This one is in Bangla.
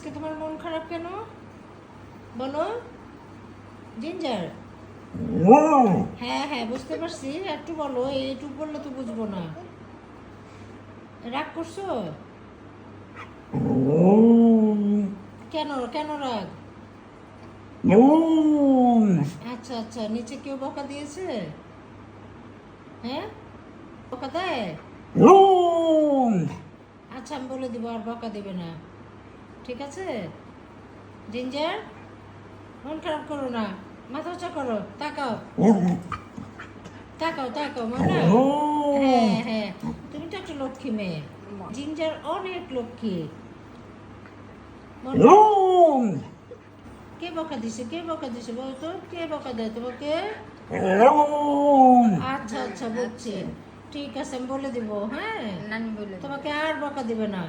আজকে তোমার মন খারাপ কেন? বলো। জিঞ্জার হ্যাঁ হ্যাঁ বুঝতে পারছি। একটু বলো, এইটুকু বললে তো বুঝব না। রাগ করছ? কেন কেন রাগ? আচ্ছা আচ্ছা নিচে কেউ বকা দিয়েছে? হ্যাঁ? বকা দেয়? আচ্ছা আমি বলে দিব, আর বকা দেবে না। ঠিক আছে? জিঞ্জার মন খারাপ করো না। মাথা উঁচা করো তাকাও। তাকাও তাকাও মনে হ্যাঁ? হ্যাঁ তুমি তো একটা লক্ষ্মী মেয়ে। জিঞ্জার অনেক লক্ষ্মী। কে বকা দিছে কে বকা দিছে বলো তো? কে বকা দেয় তোমাকে? আচ্ছা আচ্ছা বুঝছি। ঠিক আছে আমি বলে দিব হ্যাঁ? নানি বলে তোমাকে আর বকা দিবে না।